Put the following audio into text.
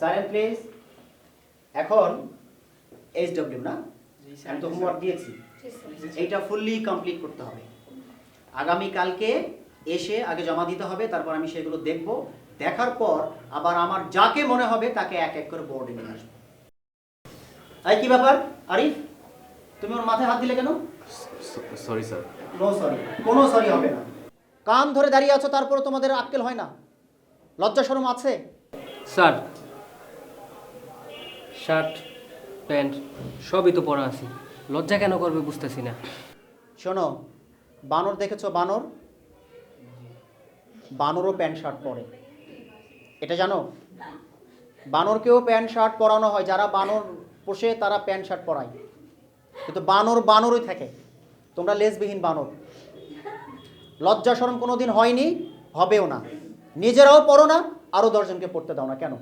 Silent please এখন H W না? আমি তো হোমওয়ার্ক দিয়েছি। এইটা ফুললি কমপ্লিট করতে হবে। আগামী কালকে এসে আগে জমা দিতে হবে তারপর আমি সেগুলো দেখব। দেখার পর আবার আমার যাকে মনে হবে তাকে এক এক করে বোর্ডে নিয়ে আসব। তাই কি ব্যাপার আরিফ? তুমি ওর মাথায় হাত দিলে কেন? সরি স্যার নো সরি কোনো সরি হবে না। কান ধরে দাঁড়িয়ে আছো তারপরে তোমাদের আক্কেল হয় না। লজ্জা শরম আছে? স্যার শার্ট, প্যান্ট, সবই তো পরা আছি। লজ্জা কেন করবে বুঝতেছি না। শোনো, বানর দেখেছ বানর? বানরও প্যান্ট শার্ট পরে। এটা জানো? বানরকেও প্যান্ট শার্ট পরানো হয়। যারা বানর পোষে, তারা প্যান্ট শার্ট পরায়। কিন্তু বানর বানরই থাকে। তোমরা লেজবিহীন বানর। লজ্জা শরম কোনো দিন হয়নি, হবেও না। নিজেরাও পড়ো না আরও দশজনকে পড়তে দাও না। কেন?